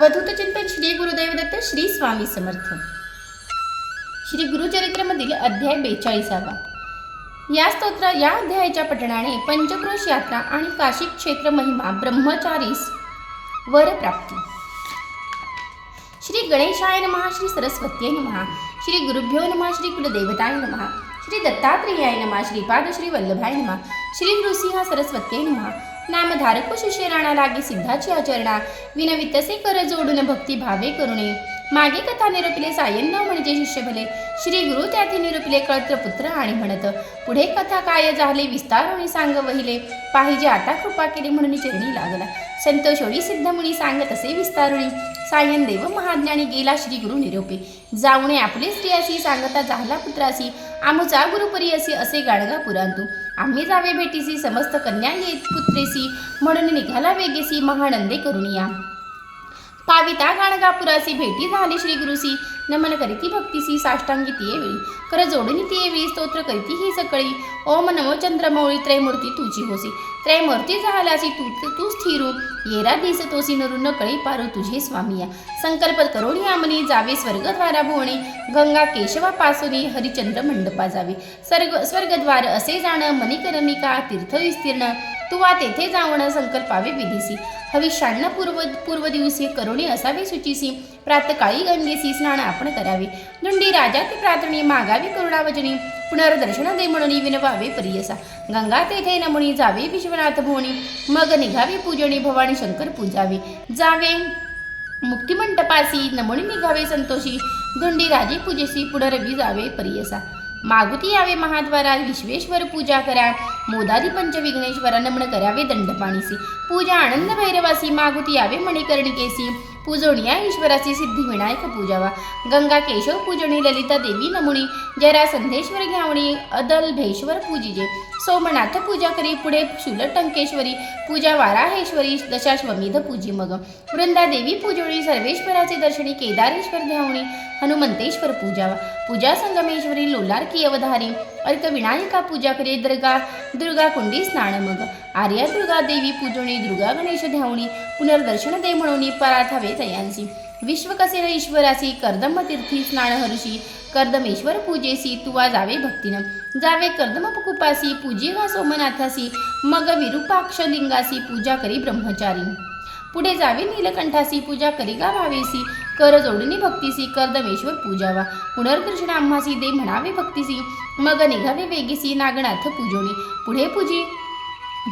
अवधूत चिंतन श्री गुरुदेवदत्त श्री स्वामी समर्थ. श्री गुरुचरित्रमधील अध्याय बेचाळीसावा. या स्तोत्र या अध्यायाच्या पठणाने पंचक्रोश यात्रा आणि काशी क्षेत्र महिमा ब्रह्मचारीस वर प्राप्ती. श्री गणेशाय नमः श्री सरस्वत्यै नमः श्री गुरुभ्यो नमः श्री कुलदेवताय नमः श्री दत्तात्रेयाय नमः श्रीपाद श्री वल्लभाय नमः श्री नृसिंह सरस्वत्यै नमः नामधारक शिष्य राणा लागे सिद्धाची आचरणा. विनवितसे कर जोडून भक्ती भावे करुणे. मागे कथा निरूपिले सायन्न म्हणजे शिष्य भले श्री गुरु त्याथे निरूपिले कळत्र पुत्र आणि म्हणत पुढे कथा काय झाले विस्तारुणी सांग वहिले. पाहिजे आता कृपा केली म्हणून चरणी लागला. संतोषोळी सिद्धमुनी सांगत असे विस्तारुणी. सायन देव महाज्ञानी गेला श्री गुरु निरोपे. जाऊने आपले स्त्रियासी सांगता झाला पुत्रासी आमुचा गुरुपरी असे असे गाणगा पुरांतू. आम्ही जावे भेटीसी समस्त कन्या येत पुत्रेसी म्हणून निघाला वेगेसी महानंदे करून या पाविता गाणगापुरासी भेटी झाली श्री गुरुसी नमन करीती भक्तीसी साष्टांगी तिये वेळी कर जोडणी तिये वेळी स्तोत्र करीती ही सकळी. ओम नमो चंद्रमौळी त्रैमूर्ती तुझी होसी. त्रैमूर्ती झालासी तू तू स्थिरू येरा दिसतोसी नरू न कळी पारू तुझे स्वामिया. संकल्प करोणी आमनी जावे स्वर्गद्वारा भुवणी. गंगा केशवा पासोनी हरिचंद्र मंडपा जावे. स्वर्ग स्वर्गद्वार असे जाणं मणिकरमिका तीर्थ विस्तीर्ण. तुवा तेथे जावणं संकल्पावे विधीसी. हविष्यान्न पूर्व पूर्व दिवसी करुणी असावे सुचीसी. प्रातकाळी गंगेसी स्नान आपण करावे. दुंडी राजा ते प्रार्थनी मागावी करुणावचनी. पुनर्दर्शन दे म्हणून विनवावे प्रियसा. गंगा तेथे नमुनी जावे विश्वनाथ भुवनी. मग निघावे पूजनी भवानी शंकर पूजावे. जावे. मुक्तिमंटपासी नमुनी निघावे संतोषी. दुंडी राजे पूजेसी पुनरवी जावे प्रियसा. मागुती यावे महाद्वारा विश्वेश्वर पूजा करा. मोदादी पंचविघ्नेश्वरा नमन करावे दंडपाणीसी. पूजा आनंद भैरवासी मागुती यावे मणिकर्णिकेसी. पूजोनिया ईश्वराची सिद्धी विनायक पूजावा. गंगा केशव पूजणी ललिता देवी नमुनी. जरा संधेश्वर घ्यावणी अदल भेश्वर पूजिजे. सोमनाथ पूजा करी पुढे शूलटंकेश्वरी पूजा वाराहेश्वरी दशाश्वमेध पूजी मग. वृंदा देवी पूजोणी सर्वेश्वराचे दर्शनी केदारेश्वर घ्यावणी. हनुमंतेश्वर पूजावा. पूजा संगमेश्वरी लोलारकी अवधारी अर्क विनायका पूजा करे दुर्गा दुर्गा कुंडी स्नान मग. आर्या दुर्गा देवी पूजोणी दुर्गा गणेश ध्यावणी पुनर्दर्शन दे म्हणून पराथावे तयांसी. विश्व ईश्वरासी कर्दम तीर्थी स्नान हर्षी कर्दमेश्वर पूजेसी तुवा जावे भक्तीनं. जावे कर्दम कुपासी पूजी वा सोमनाथासी मग विरूपाक्ष लिंगासी पूजा करी ब्रह्मचारी. पुढे जावे नीलकंठासी पूजा करी गा भावेसी कर जोडणी भक्तीसी कर्दमेश्वर पूजावा. पुनर्कृष्ण आम्हासी दे म्हणावे भक्तीसी. मग निघावे वेगीसी नागनाथ पूजोणी. पुढे पूजी.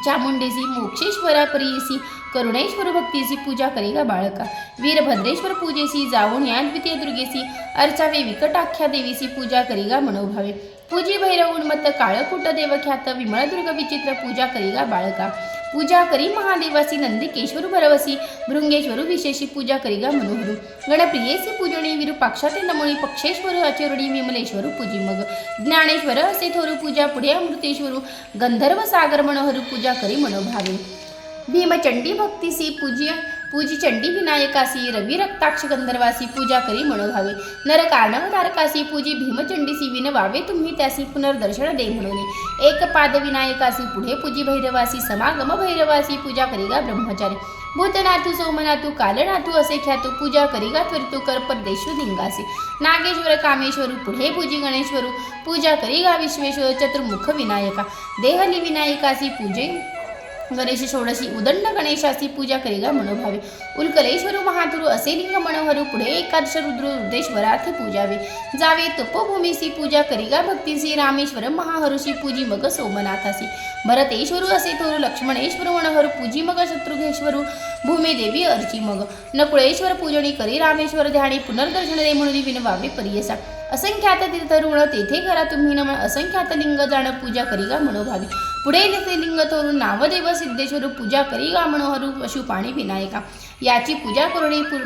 चामुंडेसी मोक्षेश्वरा प्रियसी करुणेश्वर भक्तीसी पूजा करेगा बाळका. वीरभद्रेश्वर पूजेसी जाऊन या द्वितीय दुर्गेसी. अर्चावे विकटाख्या देवीसी पूजा करेगा मनोभावे. पूजी भैरव उन्मत्त काळकूट देवख्यात विमळदुर्ग विचित्र पूजा करीगा बाळका. पूजा करी महादेवासी नंदिकेश्वर भरवसी भृंगेश्वर विशेषी पूजा करीगा मनोहरू. गणप्रियेसी पूजणी विरूपाक्षाते नमोळी पक्षेश्वर अचरुणी विमलेश्वर पूजी मग. ज्ञानेश्वर असे थोरू पूजा पुढे अमृतेश्वरू. गंधर्व सागर मनोहरू पूजा करी मनोभावे. भीमचंडी भक्तीसी पूज्य पूजी चंडी विनायकासी रवी रक्ताक्ष गंधर्वासी पूजा करी मनोभावे. नर कारणव तारकासी पूजी भीमचंडीसी विनवावे तुम्ही त्यासी पुनर्दर्शन दे म्हणून. एक पाद विनायकासी पुढे पूजी भैरवासी समागम भैरवासी पूजा करीगा ब्रह्मचारी. भूतनाथू सोमनाथू कालनाथू असे ख्यातू पूजा करिगा त्वरितू कर परदेशू लिंगासी. नागेश्वर कामेश्वरू पुढे पूजी गणेश्वरू पूजा करिगा विश्वेश्वर चतुर्मुख विनायका. देहली विनायकासी पूजे गणेश षोडशी उदंड गणेशाची पूजा करिगा मनोभावे. उल्कलेश्वरू महातुरु असे लिंग मनोहरू पुढे एकादश रुद्र रुद्रेश्वरार्थ पूजावे. जावे तपोभूमीसी पूजा करिगा भक्तीसी रामेश्वर महाहरुषी पूजी मग सोमनाथासी भरतेश्वरू असे थोरू लक्ष्मणेश्वर मनोहर पूजी मग शत्रुघेश्वरू भूमिदेवी अर्ची मग. नकुळेश्वर पूजनी करी रामेश्वर ध्यानी पुनर्दर्शन दे म्हणून विनवावे परियसा. असंख्यात तीर्थ ऋण तेथे करा तुम्ही नमन असंख्यात लिंग जाण पूजा करिगा मनोभावी पुढे तेथे लिंग तोरून नावदेव सिद्धेश्वर पूजा करीगा मनोहरू पशुपाणी विनायका. याची पूजा करणे पु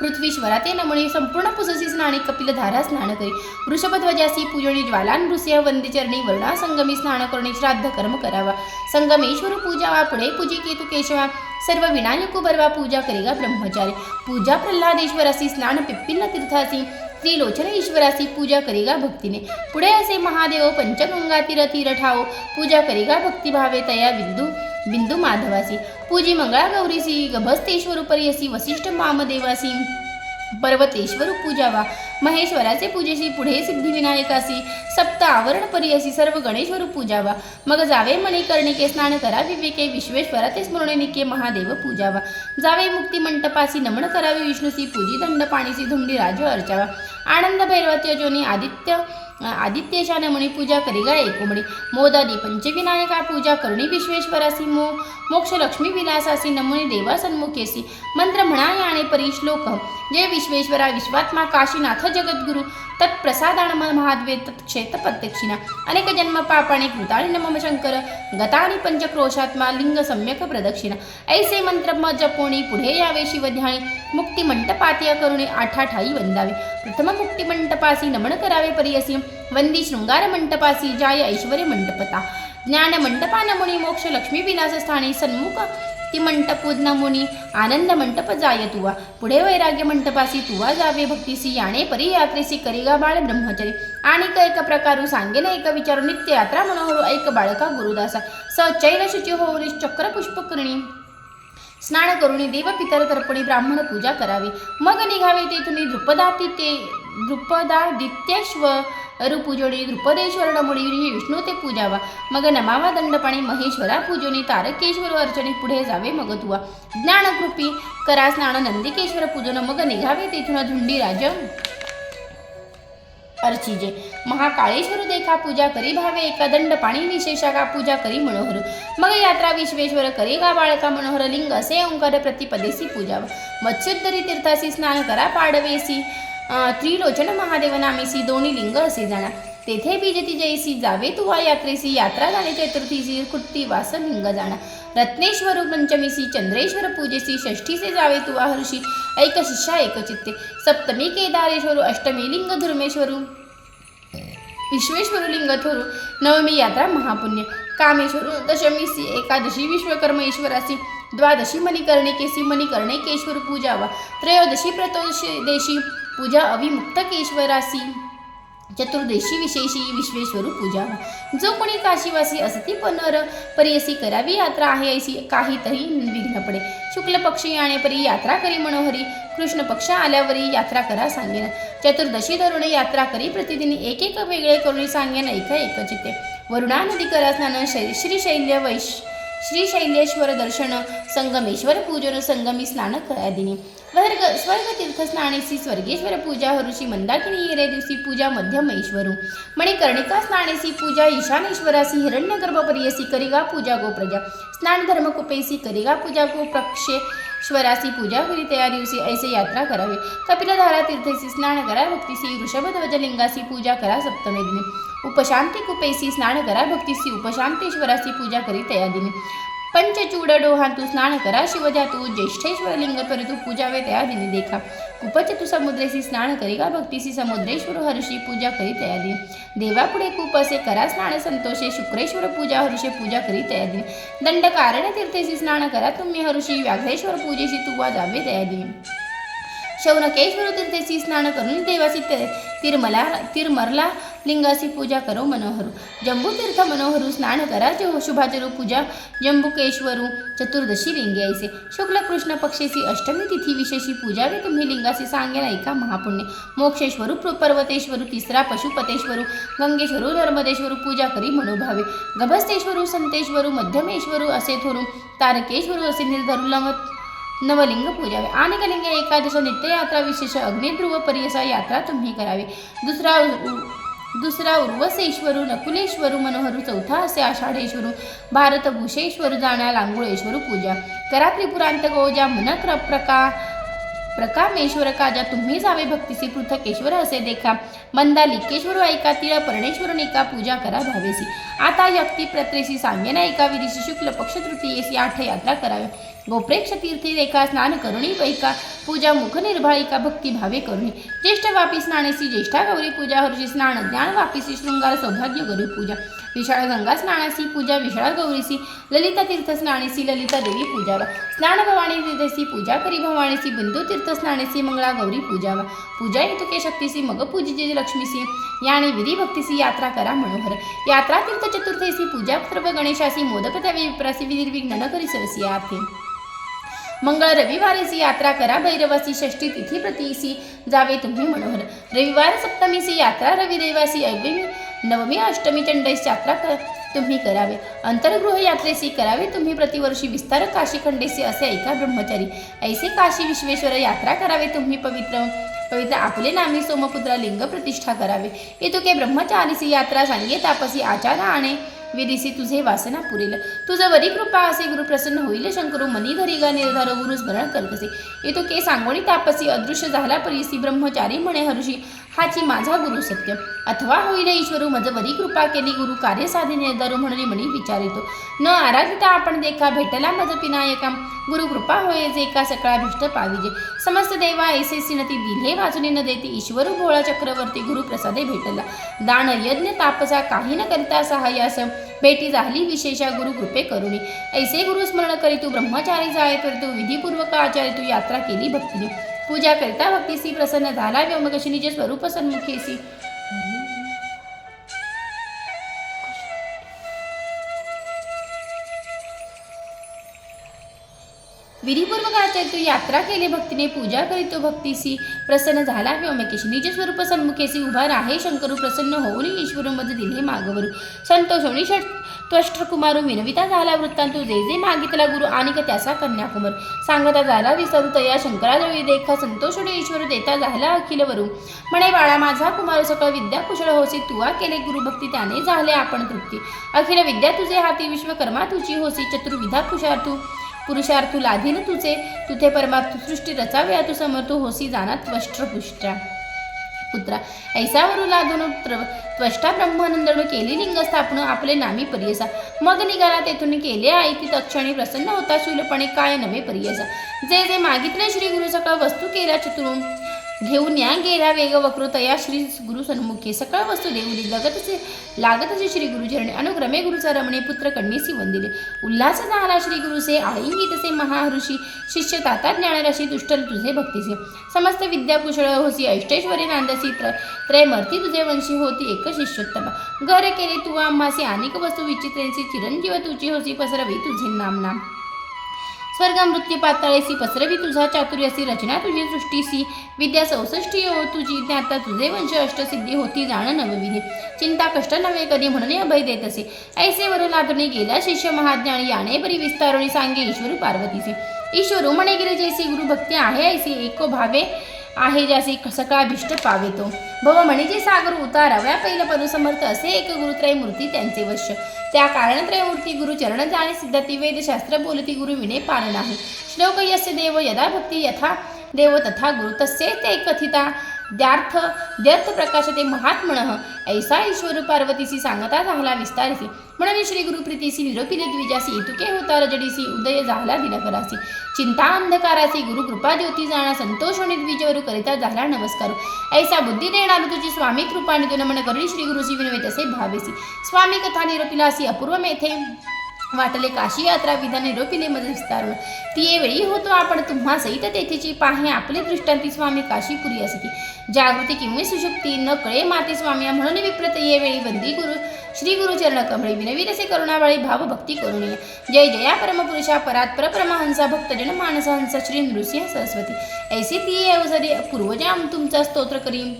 पृथ्वीश्वरा ते नमणे संपूर्ण पुससी स्नानी कपिलधारा स्नान करी. वृषभध्वजासी पूजनी ज्वालान नृसिंह वंदेचरणी वर्णा संगमी स्नान करणे श्राद्ध कर्म करावा. संगमेश्वर पूजावा पुढे पूजी केतु केशवा सर्व विनायक बरवा पूजा करेगा ब्रह्मचारी. पूजा प्रल्हादेश्वरासी स्नान पिप्पिन्न तीर्थासी त्रिलोचन ईश्वराची पूजा करेगा भक्तीने. पुढे असे महादेव पंचगंगा तीर तीर ठाओ पूजा करेगा भक्तिभावे तया बिंदू बिंदू माधवासी. पूजी मंगळा गौरीसी गभस्तेश्वर असी वसिष्ठ मामदेवासी पर्वतेश्वर पूजावा. महेश्वराचे पूजेशी पुढे सिद्धिविनायकासी सप्त आवरण परियसी सर्व गणेश्वर पूजावा. मग जावे मणिकर्णिके स्नान करा विवेके विश्वेश्वरा ते स्मरणिके महादेव पूजावा. जावे मुक्ती मंटपासी नमन करावे विष्णुसी पूजी दंड पाणीसी धुंडी राज अर्चावा. आनंद भैरवत्य जोनी आदित्य आदित्यशान मणी पूजा करिगा एकोमडी मोदादी पंचविनायका पूजा करणी विश्वेश्वरासी मो मोक्ष लक्ष्मी विलासासी नमुनी देवा सन्मुखेसी मंत्र म्हणा याने परी श्लोक. जय विश्वेश्वरा विश्वात्मा काशीनाथ जगद्गुरु तत्प्रसादानम महाद्वे तत्क्षेत्र प्रत्यक्षिणा अनेक जन्म पापाने कृताळी नम शंकर गतानी पंचक्रोशात्मा लिंग सम्यक प्रदक्षिणा। ऐसे मंत्र जपोणी पुढे यावे शिवध्याणी। मुक्ती मंटपातीय करुणे आठाठाई वंदावे प्रथम मुक्ती मंटपासी नमन करावे परियसी वंदी शृंगार मंटपासी जाय ऐश्वर्य मंडपता ज्ञान मंडपान मोक्ष लक्ष्मी विलास स्थानी सन्मुख ती मंटप मुनी आनंद मंटप जाय तुवा। पुढे वैराग्य मंटपासी तुवा जावे भक्तीसी याने परी यात्रेसी करिगा बाळ ब्रह्मचरी। आणि एक प्रकारू सांगेन एक विचारू नित्य यात्रा मनोहर ऐक बाळका गुरुदासा। स चैन शुची होऊनी चक्र पुष्पकर्णी। स्नान करुणी देव पितर तर्पणी ब्राह्मण पूजा करावी। मग निघावे तेथून द्रुपदाती ते द्रुपदादित्येश्वर पूजोनी द्रुपदेश्वर नमुडी विष्णू ते पूजावा मग नमावा दंडपाणी महेश्वरा पूजोनी तारकेश्वर अर्चनी जावे मग ज्ञानकृपी करा स्नान नंदिकेश्वर पूजन मग निघावे तेथून धुंडी राज अर्चिजे महाकाळेश्वर देखा पूजा करी भावे एका दंड पाणी विशेषा का पूजा करी मनोहर मग यात्रा विश्वेश्वर करे गा बाळका मनोहर लिंग असे ओंकार प्रतिपदेसी पूजा मत्स्योद्धरी तीर्थासी स्नान करा पाडवेसी त्रिलोचन महादेव नामेसी दोन्ही लिंग असे जाणा तेथे बीजती जयसी जावे तुवा यात्रेसी यात्रा जाणे चतुर्थीसी कुट्टी वास लिंग जाणा रत्नेश्वर पंचमीसी चंद्रेश्वर पूजेसी षष्ठीसे जावे तुवा हर्षी ऐक शिष्या एक चित्ते. सप्तमी केदारेश्वर अष्टमी लिंग धुर्मेश्वरू. विश्वेश्वर लिंग थोरू. नवमी यात्रा महापुण्य. कामेश्वर दशमीसी एकादशी विश्वकर्म ईश्वरासी. द्वादशी मणिकर्णिकेसी मणिकर्णिकेश्वर पूजावा. त्रयोदशी प्रतोदेशी पूजा अविमुक्तकेश्वरासी चतुर्दशी विशेषी विश्वेश्वरू पूजा. जो कोणी काशीवासी असती पनर परियसी करावी यात्रा आहे ऐसी काहीतरी विघ्न पडे. शुक्ल पक्षी याने यात्रा करी मनोहरी. कृष्ण पक्ष आल्यावरी यात्रा करा सांगेन. चतुर्दशी धरुणे यात्रा करी प्रतिदिन एक एक वेगळे करून सांगेन ऐक एक चित्ते. वरुणा नदी करा स्नान श्री शैल्य वैश श्री शैलेश्वर दर्शन संगमेश्वर पूजन संगमी स्नान कयादिनी वर्ग स्वर्ग तीर्थ स्नानेसी स्वर्गेश्वर पूजा हरुषी मंदाकिनी हिरे दिवशी पूजा मध्यमेश्वरू. मणिकर्णिका स्नानेसी पूजा ईशानेश्वरासी हिरण्यगर्भ परियसी करिगा पूजा गोप्रजा. स्नान धर्मकुपेसी करिगा पूजा स्वरासी पूजा करी त्या दिवशी ऐसे यात्रा करावी. कपिलधारा तीर्थसी स्नान करा भक्तीसी ऋषभध्वज लिंगासी पूजा करा सप्तमी दिनी. उपशांती कुपेसी स्नान करा भक्तीसी उपशांतेश्वरासी पूजा करी तया दिनी. पंचचूड डोहांतू स्नान करा शिवजातू ज्येष्ठेश्वर लिंग परितू पूजावे तया दिनी देखा कुपचतु समुद्रेसी स्नान करिगा भक्तीसी समुद्रेश्वर हर्षी पूजा करी तया दिन देवापुढे खूप असे करा स्नान संतोषे शुक्रेश्वर पूजा हर्षे पूजा करी तया दिन दंड कारण तीर्थेसी स्नान करा तुम्ही हर्षी व्याघ्रेश्वर पूजेसी तुवा जावे तया दिन शौनकेश्वर तीर्थेसी स्नान करून देवासी ते- तिरमला तिरमरला लिंगासी पूजा करो मनोहरू. जंबूतीर्थ मनोहरू स्नान करा जो शुभाचरू पूजा जंबुकेश्वरू चतुर्दशी लिंगे शुक्ल कृष्ण पक्षेशी अष्टमी तिथी विशेषी पूजावे तुम्ही लिंगासी सांगेन ऐका महापुण्य. मोक्षेश्वरू पर्वतेश्वरू तिसरा पशुपतेश्वरू गंगेश्वरू नर्मदेश्वरू पूजा करी मनोभावे. गभस्तेश्वरू संतेश्वरू मध्यमेश्वरू असे थोरू. तारकेश्वरू असे निर्धरू नवलिंग पूजावे. आणि कलिंग एकादश नित्ययात्रा विशेष अग्निध्रुव पर्यसा यात्रा तुम्ही करावी. दुसरा दुसरा उर्वसेश्वरू नकुलेश्वरू मनोहरू चौथा असे आषाढेश्वरू भारतभूषेश्वरू जाणा लांगुळेश्वरू पूजा. करा त्रिपुरांत गोजा मनक्र प्रका प्रकामेश्वर काजा तुम्ही जावे भक्तीसी पृथकेश्वर असे देखा. मंदालिकेश्वर ऐका तिळ पर्णेश्वर निका पूजा करा भावेसी आता यक्ती प्रत्रेसी सांगेना एका विधीशी शुक्ल पक्ष तृतीयेसी आठ यात्रा करावी. गोप्रेक्ष तीर्थी रेखा स्नान करुणी पैका पूजा मुख निर्भाळिका भक्ती भावे करुणी. ज्येष्ठ वापी स्नानेसी ज्येष्ठा गौरी पूजा हर्षी स्नान ज्ञान वापीसी शृंगार सौभाग्य गौरी पूजा. विशाळ गंगा स्नानासी पूजा विशाळ गौरीसी ललिता तीर्थ स्नानेसी ललिता देवी पूजावा. स्नान भवानी तीर्थसी पूजा करी भवानीसी बिंदू तीर्थ स्नानेसी मंगळा गौरी पूजावा. पूजा येतुके शक्तीसी मग पूजिजे लक्ष्मीसी. याने विधी भक्तीसी यात्रा करा मनोहर. यात्रा तीर्थ चतुर्थीसी पूजा सर्व गणेशासी मोदक त्यावे विप्रासी विधी विघ्न न करी सरसी आर्थे मंगळ रविवारीची यात्रा करा भैरवासी षष्ठी तिथी प्रतीसी जावे तुम्ही मनोहर. रविवार सप्तमीची यात्रा रविदेवासी अव्यमी नवमी अष्टमी चंडईस यात्रा कर तुम्ही करावे. अंतर्गृह यात्रेसी करावे तुम्ही प्रतिवर्षी विस्तार काशी खंडेसी असे ऐका ब्रह्मचारी. ऐसे काशी विश्वेश्वर यात्रा करावे तुम्ही पवित्र पवित्र आपले नामी सोमपुत्र लिंग प्रतिष्ठा करावे. येतुके ब्रह्मचारीसी यात्रा सांगे तापसी आचार आणे. विदिसी तुझे वासना पुरेल. तुझं वरी कृपा असे गुरु प्रसन्न होईल. शंकरू मनी धरी गा निर्धार गुरु स्मरण करतसे येतो के सांगोळी तापसी अदृश्य झाला परिसी ब्रह्मचारी म्हणे हर्षी. हाची माझा गुरु सत्य. अथवा होईल ईश्वरू मज वरी कृपा केली गुरु कार्य साधे निर्धारू म्हणणे म्हणी विचारितो. न आराधिता आपण देखा भेटला मज पिनायका. गुरु कृपा होय जे एका सकळा भिष्ट पाविजे. समस्त देवा ऐसे सिनती दिले वाचून न देते. ईश्वरू भोळा चक्रवर्ती गुरु प्रसादे भेटला. दान यज्ञ तापसा काही न करिता सहाय्यास भेटी झाली विशेषा गुरु कृपे करुणी. ऐसे गुरु स्मरण करी तू ब्रह्मचारी जाय तर तू विधीपूर्वक आचार्य तू यात्रा केली भक्तीने. पूजा करता भक्तीसी प्रसन्न झाला व्योमकशी निज स्वरूप सन्मुखेसी विधिपूर्वक आचार्य तू यात्रा केले. भक्तीने पूजा करीतो भक्तीसी प्रसन्न झाला. व्योमकेशी निज स्वरूप सन्मुखेसी उभा राहे. शंकरू प्रसन्न होऊन ईश्वरू मज दिले मागवरू. संतोषोणी षट त्वष्ट कुमारू विनविता झाला वृत्तांतू. जे जे मागितला गुरु आणि त्याचा कन्याकुमार. सांगता झाला विसरू तया शंकराजवळी देखा. संतोषोणी ईश्वर देता झाला अखिल वरू. म्हणे बाळा माझा कुमार सकळ विद्या कुशळ होसी. तुवा केले गुरुभक्ती त्याने झाले आपण तृप्ती. अखिल विद्या तुझे हाती. विश्वकर्मा तुझी होसी. चतुर्विधा तू. पुरुषार्थू लाधीन तुझे तुथे परमार्थू सृष्टी रचाव्या तू समर्थू होसी जाना त्वष्ट्रपुष्ट्या पुत्रा ऐसावरू लादून त्र- त्वष्टा ब्रह्मानंदनु केली लिंग स्थापन आपले नामी परियसा. मग निघाला तेथून केले आई ती तक्षणी प्रसन्न होता शूलपणे काय नव्हे परियसा. जे जे मागितले श्री गुरु सकळ वस्तू केल्या चित्रून. घेऊन या गेल्या वेग वक्रतया श्री गुरु सन्मुखी. सकळ वस्तू देऊली लगतचे लागतचे श्री गुरुचरणे अनुक्रमे गुरुचा रमणे पुत्र कन्येसी वंदिले उल्हास झाला श्री गुरुसे आळिंगी तसे महाऋषी. शिष्य ताता ज्ञानराशी तुष्टल तुझे भक्तीचे समस्त विद्या कुशळ होसी ऐष्टेश्वरी नांदसी त्र त्रयमर्ती तुझे वंशी होती एक शिष्योत्तम. घर केले तू आम्हासी अनेक वस्तू विचित्रेची चिरंजीव तुझी होसी पसरवी तुझे नाम नाम. स्वर्ग मृत्यू पाताळेसी पसरवी तुझा चातुर्यसी रचना तुझी सृष्टीसी विद्या चौसष्टी हो तुझी ज्ञाता तुझे वंश अष्टसिद्धी होती जाण नवविधी. चिंता कष्ट नव्हे कधी म्हणून अभय देत असे. ऐसे वरून लादुनी गेला शिष्य महाज्ञानी याने परी विस्तारुणी सांगे ईश्वरू पार्वतीचे. ईश्वरू म्हणे गिरे जैसे गुरु भक्ती आहे ऐसे एको भावे. आहे ज्याचे सकाळभिष्ट पावे तो भव म्हणजे सागर उताराव्या पहिलं परू समर्थ असे एक गुरुत्रय मूर्ती त्यांचे वश्य त्या कारणत्रय मूर्ती गुरु चरण जाणे सिद्धती वेदशास्त्र बोलती गुरु विने पालन आहे. श्लोक यस्य देव यदा भक्ती यथा देव तथा गुरु तस्य ते कथिता. द्यार्थ द्यर्थ प्रकाशते महात्मन ऐसा ईश्वर पार्वतीसी सांगता झाला विस्तारसी. म्हणून श्री गुरुप्रीतीसी निरोपिले द्विजासी तुके होता रजडीसी उदय झाला दिनकरासी. चिंता अंधकारासी गुरु कृपा ज्योती जाणा संतोष आणि द्विजवरू करिता झाला नमस्कार. ऐसा बुद्धी देणार तुझी स्वामी कृपा निधन मन करणी श्री गुरुजी विनवे तसे भावेसी. स्वामी कथा निरोपिलासी अपूर्व मेथे. वाटले काशी यात्रा विधान रोपिलेमध्ये मज विस्तारून ती वेळी होतो आपण तुम्हा सहित तेथेची पाहे आपले दृष्टांती स्वामी काशीपुरी असती. जागृती किंवा सुशुक्ती न कळे माते स्वामी म्हणून विप्रत येवेळी बंदी वंदी गुरु. श्री गुरुचरण कमळे विनवी तसे करुणावाळी भाव भक्ती नये जय जया परमपुरुषा परात परमहंसा भक्त जन मानसा श्री नृसिंह सरस्वती. ऐसी ती औषधी पूर्वजाम तुमचा स्तोत्र करीन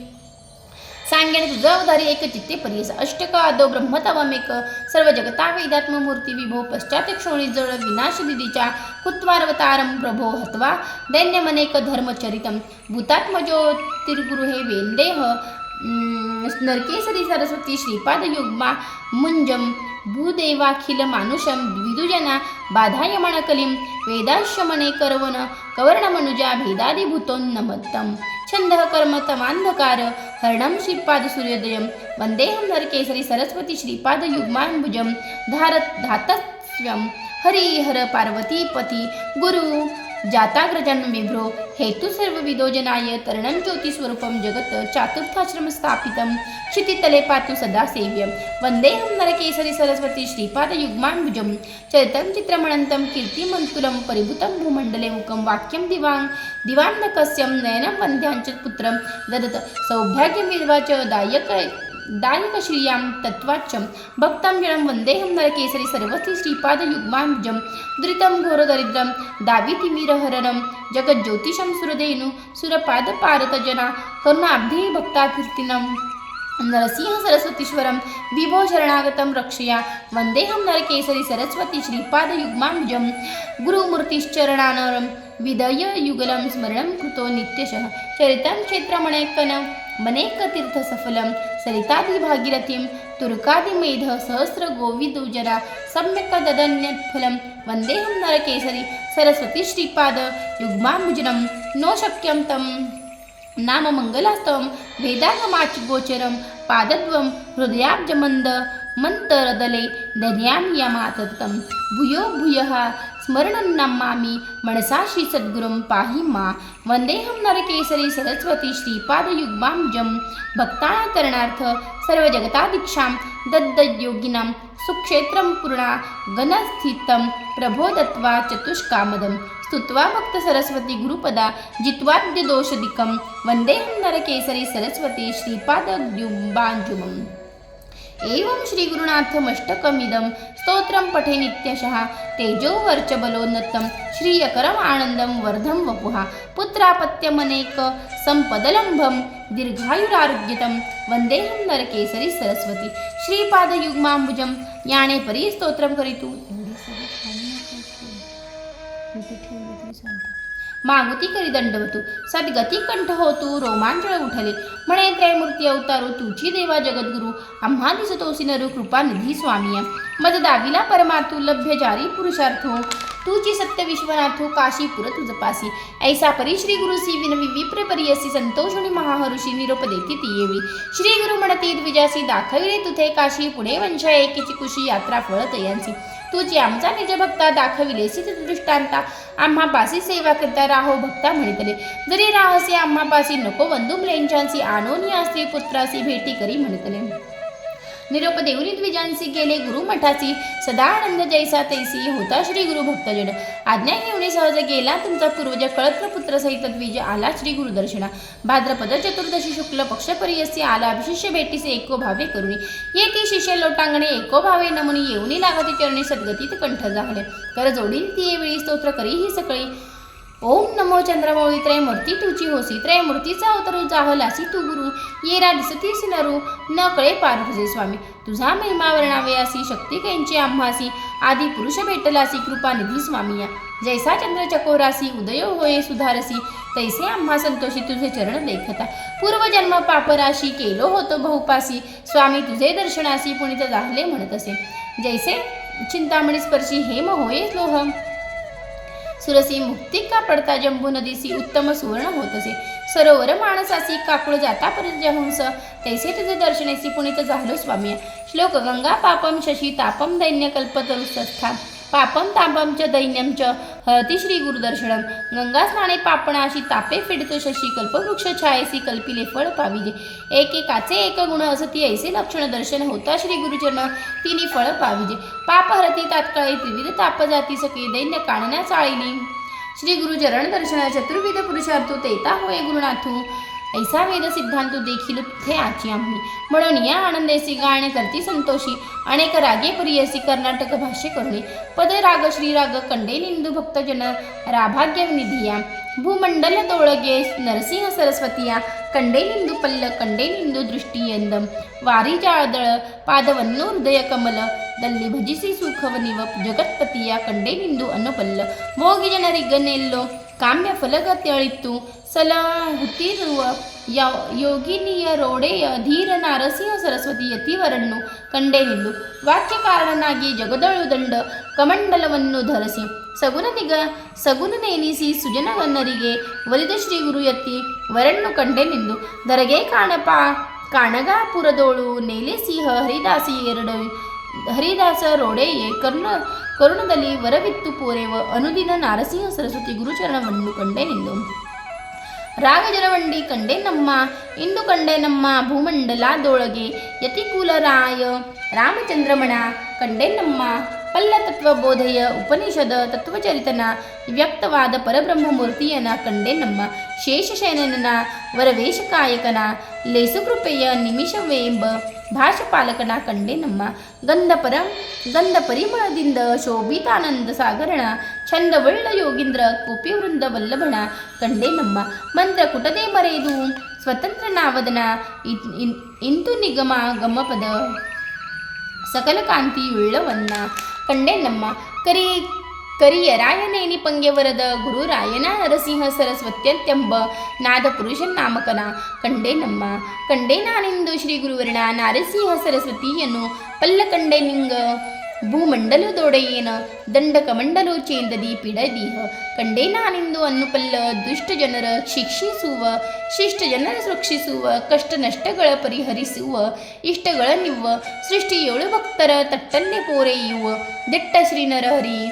सांगेन तुझा एक चित्ते परियस अष्टक आदो ब्रह्मतवमेक सर्व जगता वेदात्म मूर्ती विभो पश्चात क्षोणी जळ विनाश दिदीच्या कुत्वारवतारम प्रभो हत्वा दैन्यमनेक धर्मचरितम भूतात्मज्योतिर्गुरु हे वेंदेह नरकेसरी सरस्वती श्रीपाद युग्मा मुंजम भूदेवाखिल मानुषम विदुजना बाधायमणकलिं वेदाश्यमने करवन कवर्णमनुजा भेदादिभूतोन्नमत्तम। छंदः कर्म तमांधकार हरणं श्रीपाद सूर्योदयं। वन्देहं नरकेसरी सरस्वती श्रीपाद धारत धातस्व्यं हरिहर पार्वतीपती गुरु जाताग्रजन विभ्रो हेतु सर्व विदोजनाय तरणं ज्योतिस्वरूपं जगत् चातुर्थाश्रम स्थापितं। क्षितितले पातु सदा सेव्यं। वन्देऽहं नरकेसरी सरस्वती श्रीपादयुग्मान्भुजं चरितं चित्रमणन्तं कीर्तिमन्तुलं परिभूतं भूमण्डले मुखं वाक्यं दिवां। दिवान्नकस्यं नयनं वन्द्याञ्च पुत्रं ददत। सौभाग्यमिर्वा च दायक दायकश्रियां तत्त्वाच्चं भक्तं जनं वन्देहं नरकेसरी सर्वस्ति श्रीपादयुग्माब्जं दुरितं घोरदरिद्रं दावितिमिरहरणं जगज्योतिषं सुरधेनु सुरपादपारतजना करुणाब्धे भक्ताकीर्तिनं नरसिंह सरस्वतीश्वरं विभो शरणागतं रक्षया वन्देहं नरकेसरी सरस्वती श्रीपादयुग्माब्जं गुरुमूर्तिश्चरणानरं विदय युगलं स्मरणं कृतो नित्यशः। चरितं क्षेत्रमणेकनं मनेकतीर्थसफलं सरितादिभागीरथीं तुर्कादिमेध सम्यक् ददन्यत्फलं वन्देहं नरकेसरी सरस्वतीश्रीपाद युग्माम्बुजनं नो शक्यं तं। नाम मङ्गलास्तं वेदागमाचिगोचरं पादद्वं हृदयाब्जमन्द मन्तरदले धन्यां यमाततं भूयो भूयः स्मरणं नमामि। मनसा श्रीसद्गुरुं पाहि मा। वन्देहं नरकेसरी सरस्वती श्रीपादयुग्माब्जं भक्तानातरणार्थ सर्वजगतादीक्षां दद्दयोगिनां सुक्षेत्रं पूर्णा गणस्थितं प्रभो दत्वा चतुष्कामदं। स्तुत्वा भक्तसरस्वती गुरुपदा जित्वाद्यदोषदिकं। वन्देहं नरकेसरी सरस्वती श्रीपादयुग्माञ्जुमम् एवं श्रीगुरुनाथमष्टकमिदं स्तोत्रं पठे नित्यशः तेजोवर्चबलोन्नतं श्रियकरम् आनन्दं वर्धं वपुः पुत्रापत्यमनेक सम्पदलम्भं दीर्घायुरारोग्यतं वन्देहं नरकेसरी सरस्वती श्रीपादयुग्माम्बुजं याणे परी स्तोत्रं करीतु। मागुती करी दंडवतू. सद्गती कंठ होतू रोमांचळ उठले. म्हणे त्रयमूर्ती अवतारू तुझी देवा जगद्गुरु आम्हा दिसतोसी नरु कृपा निधी स्वामिया. मद दाविला परमार्थू लभ्य जारी पुरुषार्थो. तुझी सत्य विश्वनाथो काशी पुर ऐसा परी श्री गुरु सी विनवी विप्र परियसी संतोषणी महाहरुषी निरोप देती ती येवी. श्री गुरु म्हणती द्विजासी दाखविले तुथे काशी पुणे वंश एकीची कुशी यात्रा फळत यांची. तुझी आमचा निज भक्ता दाखविलेसी दृष्टांता. आम्हा पासी सेवा करता राहो भक्ता म्हणतले. जरी राहसे आम्हा पासी नको बंधू म्लेंचांसी आनोनी स्त्री पुत्रासी भेटी करी म्हणतले. निरोप देऊनी द्विजांसी केले गुरु मठाची सदानंद जैसा तैसी होता श्री गुरु भक्तजन आज्ञा घेऊन सहज गेला तुमचा पूर्वज कळत्र पुत्र सहित द्विज आला श्री गुरुदर्शना भाद्रपद चतुर्दशी शुक्ल पक्षपरियसी आला शिष्य भेटीसे एको भावे करुणी. येती शिष्य लोटांगणे एको भावे नमुनी येऊनी लागती चरणी सद्गतीत कंठ झाले. कर जोडील ती वेळी स्तोत्र करी ही सकळी. ओम नमो चंद्रमौळी त्रयमूर्ती तुझी होसी त्रयमूर्तीचा अवतरू जाहलासी तू गुरु येरा दिसतीस नरू न कळे पार स्वामी. तुझा महिमा वर्णावयासी शक्ती कैंची आम्हासी आदी पुरुष भेटलासी कृपा निधी स्वामिया जैसा चंद्र चकोरासी उदय होये सुधारसी तैसे आम्हा संतोषी तुझे चरण लेखता. पूर्वजन्म पापराशी केलो होतो बहुपासी स्वामी तुझे दर्शनासी पुणित जाहले म्हणत असे. जैसे चिंतामणी स्पर्शी हेम होये लोह. सुरसी मुक्ती का पडता जंबू नदीसी उत्तम सुवर्ण होत असे? सरोवर माणसासी काकुळ जाता पर्यंत हंस तैसे तुझे दर्शनेसी पुणित झालो स्वामी. श्लोक गंगा पापम शशी तापम दैन्य कल्पतरुस्थान पापम तापम च दैन्यम च हळती श्री गुरुदर्शनम. गंगा स्नाने पापणाशी तापे फिडतो शशी कल्पवृक्ष छायसी कल्पिले फळ पाविजे एक एकाचे एक गुण असती ऐसे लक्षण दर्शन होता श्री गुरुचरण. तिने फळ पाविजे पाप हरती तात्काळी त्रिविध ताप जाती सके दैन्य काढण्या चाळीली श्री गुरुचरण दर्शन चतुर्विध पुरुषार्थू तेता होय गुरुनाथू. ऐसा वेद सिद्धांत देखील थे आची आम्ही म्हणून या आनंदेसी गाणे करती संतोषी अनेक रागे प्रियसी कर्नाटक भाष्य करुणे पद राग श्रीराग कंडे निंदू भक्तजन राभाग्य निधिया भूमंडल दोळगे नरसिंह सरस्वतीया कंडे निंदू पल्ल कंडे निंदू दृष्टी यंदम वारी जाळदळ पादवन्नो हृदय कमल दल्ली भजिसी सुखवनिव जगत्पतिया कंडे निंदू ಅನ್ನಪಲ್ಲ ಮೋಗಿ ಜನರಿಗನೆಲ್ಲೋ ಕಾಮ್ಯ ಫಲಗತ್ಯಳಿತ್ತು ಸಲ ಹುತ್ತಿರುವ ಯೋಗಿನಿಯ ರೋಡೆಯ ಧೀರನ ನಾರಸಿಂಹ ಸರಸ್ವತಿ ಯತಿವರನ್ನು ಕಂಡೆನೆಂದು ವಾಕ್ಯಕಾರಣನಾಗಿ ಜಗದಳು ದಂಡ ಕಮಂಡಲವನ್ನು ಧರಿಸಿ. ಸಗುನನಿಗ ಸಗುನನೆನಿಸಿ ಸುಜನವನ್ನರಿಗೆ ಒಲಿದ ಶ್ರೀ ಗುರು ಯತಿ ವರನ್ನು ಕಂಡೆನೆಂದು ದರಗೆ ಕಾಣಪ, ಕಾಣಗಾಪುರದೋಳು, ನೇಲೆಸಿಹ ಹರಿದಾಸಿ ಎರಡು, ಹರಿದಾಸ ರೋಡೆಯೇ ಕರ್ಣ ಕರುಣದಲ್ಲಿ ವರವಿತ್ತು ಪೋರೆವ ಅನುದಿನ ನಾರಸಿಂಹ ಸರಸ್ವತಿ ಗುರುಚರಣವನ್ನು ಕಂಡೆ ನಿಂದು ರಾಗಜಲವಂಡಿ ಕಂಡೆ ನಮ್ಮ, ಇಂದು ಕಂಡೆ ನಮ್ಮ ಭೂಮಂಡಲದೊಳಗೆ ಯತಿಕೂಲರಾಯ ರಾಮಚಂದ್ರಮಣ ಕಂಡೆ ನಮ್ಮ. ತತ್ವಬೋಧೆಯ ಉಪನಿಷದ ತತ್ವಚರಿತನ ವ್ಯಕ್ತವಾದ ಪರಬ್ರಹ್ಮ ಮೂರ್ತಿಯನ ಕಂಡೆ ನಮ್ಮ ಶೇಷಶಯನನ ವರವೇಶಕಾಯಕನ ಲೇಸುಕೃಪೆಯ ನಿಮಿಷವೇ ಎಂಬ ಭಾಷಪಾಲಕನ ಕಂಡೆ ನಮ್ಮ ಗಂಧಪರ ಗಂಧ ಪರಿಮಳದಿಂದ ಶೋಭಿತಾನಂದ ಸಾಗರಣ, ಚಂದವಳ್ಳ ಯೋಗೀಂದ್ರ ಕೋಪಿವೃಂದ ವಲ್ಲಭಣ ಕಂಡೆ ನಮ್ಮ ಮಂತ್ರ ಕುಟದೆ ಮರೆಯದು ಸ್ವತಂತ್ರ ನಾವದನ ಇಂದು ನಿಗಮ ಗಮಪದ ಸಕಲ ಕಾಂತಿಯುಳ್ಳವನ್ನ ಕಂಡೆನಮ್ಮ ಕರಿ, ಕರಿಯ ರಾಯನೇನಿ ಪಂಗೆವರದ ಗುರು ರಾಯನ ನರಸಿಂಹ ಸರಸ್ವತ್ಯಂತೆಂಬ ನಾದ ಪುರುಷನ್ ನಾಮಕನ ಕಂಡೆ ನಮ್ಮ. ಶ್ರೀ ಗುರುವರ್ಣ ನರಸಿಂಹ ಸರಸ್ವತಿಯನ್ನು ಪಲ್ಲಕಂಡೆ ನಿಂಗ ಭೂಮಂಡಲದೊಡೆಯೇನ? ದಂಡಕ ಮಂಡಲೋಚೇಂದದಿ ಪಿಡದೀಹ. ಕಂಡೇ ನಾನೆಂದು ಅನ್ನುಪಲ್ಲ ದುಷ್ಟ ಜನರ ಶಿಕ್ಷಿಸುವ, ಶಿಷ್ಟ ಜನರ ಸೃಕ್ಷಿಸುವ ಕಷ್ಟ ನಷ್ಟಗಳ ಪರಿಹರಿಸುವ, ಇಷ್ಟಗಳ ನಿವ್ವ, ಸೃಷ್ಟಿಯೊಳು ಭಕ್ತರ ತಟ್ಟನ್ನೇ ಪೂರೈಯುವ, ದಿಟ್ಟ ಶ್ರೀ ನರಹರಿ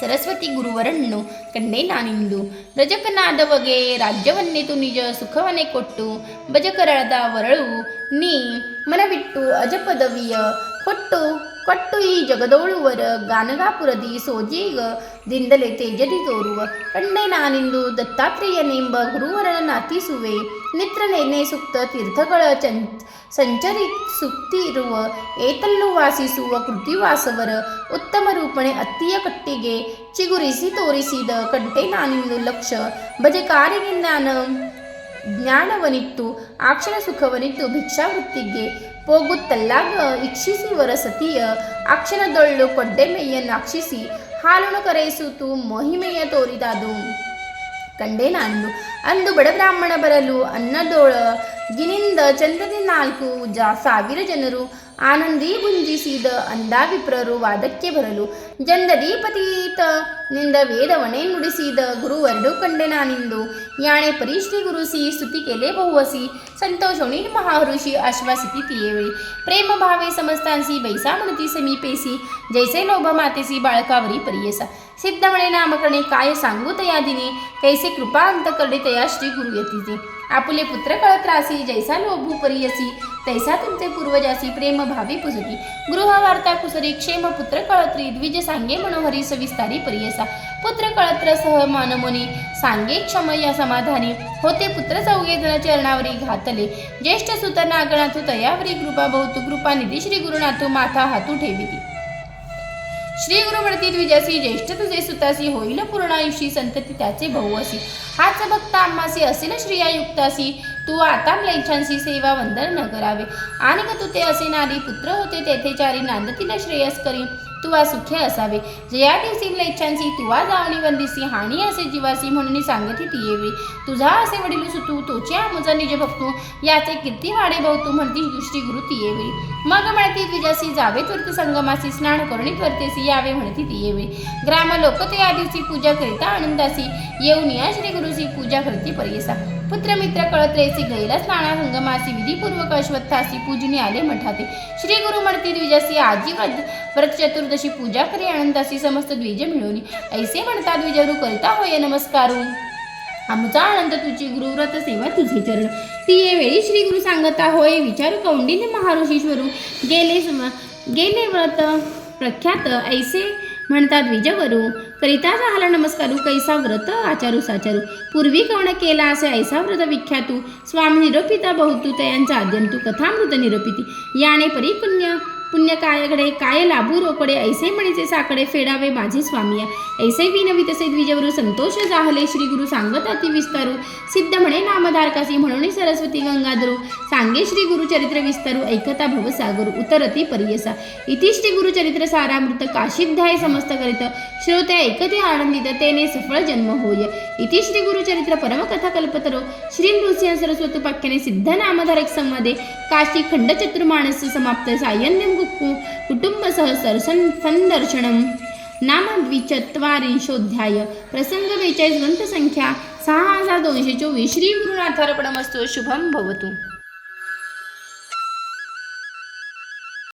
ಸರಸ್ವತಿ ಗುರುವರನ್ನು ಕಂಡೆ ನಾನಿಂದು. ರಜಕನಾದವಗೆ ರಾಜ್ಯವನ್ನಿತು ನಿಜ ಸುಖವನ್ನೇ ಕೊಟ್ಟು, ಭಜಕರಳದ ವರಳು, ನೀ ಮನವಿಟ್ಟು ಅಜಪದವಿಯ, ಕೊಟ್ಟು ಕೊಟ್ಟು ಈ ಜಗದೋಳುವರ ಗಾನಗಾಪುರದಿ ಸೋಜೀಗ ದಿಂದಲೇ ತೇಜದಿ ತೋರುವ. ಕಂಡೆ ನಾನಿಂದು ದತ್ತಾತ್ರೇಯನೆಂಬ ಗುರುವರನ ಅತಿಸುವೆ. ನಿತ್ರನೆನೆ ಸುಕ್ತ ತೀರ್ಥಗಳ ಚಂ ಸಂಚರಿಸುತ್ತಿರುವ ಏತಲ್ಲು ವಾಸಿಸುವ ಕೃತಿವಾಸವರ ಉತ್ತಮ ರೂಪಣೆ ಅತ್ತಿಯ ಕಟ್ಟಿಗೆ ಚಿಗುರಿಸಿ ತೋರಿಸಿದ ಕಂಟೆ ನಾನಿಂದು ಲಕ್ಷ. ಭಜಕಾರಿಗೆ ನಾನು ಜ್ಞಾನವನಿತ್ತು ಆಕ್ಷಣ ಸುಖವನಿತ್ತು ಭಿಕ್ಷಾವೃತ್ತಿಗೆ ಹೋಗುತ್ತಲ್ಲಾಗ ಇಕ್ಷಿಸಿ ವರಸತಿಯ ಅಕ್ಷಣದೊಳ್ಳು ಕೊಡ್ಡೆಮೆಯನ್ನು ಅಕ್ಷಿಸಿ ಹಾಲುನು ಕರೆಯಿಸುತ್ತು ಮಹಿಮೆಯ ತೋರಿದಾದು. ಕಂಡೆ ನಾನು, ಅಂದು ಬಡಬ್ರಾಹ್ಮಣ ಬರಲು ಅನ್ನದೋಳ ಗಿನಿಂದ ಚಂದ್ರದಿ ನಾಲ್ಕು ಜಾ ಸಾವಿರ ಜನರು ಆನಂದಿ ಗುಂಜಿಸಿದ ಅಂದಾವಿಪ್ರರು ವಾದಕ್ಕೆ ಬರಲು. ಜಂದದೀಪತೀತ ನಿಂದ ವೇದವಣೆ ನುಡಿಸಿದ ಗುರುವರಡು ಕಂಡೆ ನಾನಿಂದು ಯಾಣೆ ಪರಿಶ್ರೀ ಗುರುಸಿ, ಸ್ತುತಿ ಕೆಲೆ ಬಹುವಸಿ. ಸಂತೋಷಣಿ ಮಹಾಋಷಿ ಆಶ್ವಾಸಿತಿ ತಿಯೇವೆ. ಪ್ರೇಮ ಭಾವೆ ಸಮಸ್ತಾನ್ಸಿ ಬೈಸಾಮೃತಿ ಸಮೀಪೇಸಿ. ಜೈಸೆ ಲೋಭ ಮಾತೆಸಿ, ಬಾಳಕಾವರಿ ಪರಿಯಸ. ಸಿದ್ಧಮಣೆ ನಾಮಕರಣೆ ಕಾಯ ಸಾಂಗೂತಯಾದಿನಿ ಕೈಸೆ ಕೃಪಾ ಅಂತ ಕರ್ಡಿತಯ ಶ್ರೀ ಗುರು ಎತ್ತಿದೆ आपले आपुले पुत्र कळत्रासी जैसा लोभू परियसी तैसा तुमचे पूर्वजासी प्रेम भावी पुसती गृहवार्ता कुसरी क्षेम पुत्र कळत्री द्विज सांगे मनोहरी सविस्तारी परियसा. पुत्र कळत्र सह मानमोनी सांगे क्षम या समाधानी. होते पुत्र चौघे जण चरणावरी घातले. ज्येष्ठ सुत नागनाथू तयावरी कृपा बहुतू कृपा निधी श्री गुरुनाथू माथा हातू ठेविती. श्री गुरुवर्ती द्विजासी ज्येष्ठ तुझे सुतासी होईल पूर्णायुषी संतती त्याचे बहुअसी हाच भक्त आम्हासी असेल श्रियायुक्तासी तू आता म्लेच्छांशी सेवा वंदन न करावे. आणि का तू ते असे नारी पुत्र होते तेथे चारी नांदतील श्रेयस करी तुवा सुखे असावे. जया दिवशी इच्छांची तुवा जावणी वंदिसी हानी असे जीवासी म्हणून सांगती ती येवी. तुझा असे वडील सुतू तोचे आमचा निज भक्तू याचे कीर्ती वाडे बहुतू म्हणती श्री गुरु ती येवी. मग म्हणती द्विजासी जावे त्वरित संगमासी स्नान करुणी त्वरतेसी यावे म्हणती ती येवे. ग्राम लोक ते या दिवशी पूजा करिता आनंदासी येऊन या श्री गुरुसी पूजा करती परियसा. पुत्रमित्र कळत्रेसी गैलास नाणा हंगमासी विधीपूर्वक अश्वत्थासी पूजनी आले मठाते. श्री गुरु म्हणती द्विजसी आजी व्रत व्रत चतुर्दशी पूजा करी आनंदासी समस्त द्विज मिळवली ऐसे म्हणता द्विजरू करता होय नमस्कारू. आमचा आनंद तुझी गुरुव्रत सेवा तुझे चरण. ती वेळी श्री गुरु सांगता होय विचारू कौंडिन्य महाऋषीश्वरू गेले सम गेले व्रत प्रख्यात ऐसे म्हणतात द्विजवरू. करिता झाला नमस्कारू कैसा व्रत आचारू साचारू. पूर्वी कवण केला असे ऐसा व्रत विख्यातू. स्वामी निरोपिता बहुतू तयांचा आद्यंतू कथामृत निरोपिती. याने परिकुण्य पुण्य पुण्य काय घडे काय लाभू रोकडे ऐसे म्हणीचे साकडे फेडावे माझे स्वामी. ऐसे विनवी तसे द्विजवरू संतोष जाहले श्री गुरु सांगत अति विस्तारू. सिद्ध म्हणे नामधारकासी म्हणून सरस्वती गंगाधरू. सांगे श्री गुरु चरित्र विस्तारू ऐकता भवसागरू उतरती परियसा. इति श्री गुरु चरित्र सारामृत काशीध्याय समस्त करीत. श्रोते ऐकते आनंदित तेने सफळ जन्म होय. इति श्री गुरु चरित्र परमकथा कल्पतरो श्री नृसिंह सरस्वती पाख्याने सिद्ध नामधारक संवादे. काशी खंड समाप्त. सायन्यम कुक्कु कुटुंबसह सरसं नाम द्विचत्वारिंशोऽध्याय प्रसंग बेचाळीस ग्रंथसंख्या सहा हजार दोनशे चोवीस। श्री गुरुनाथार्पणमस्तू शुभम भवतु।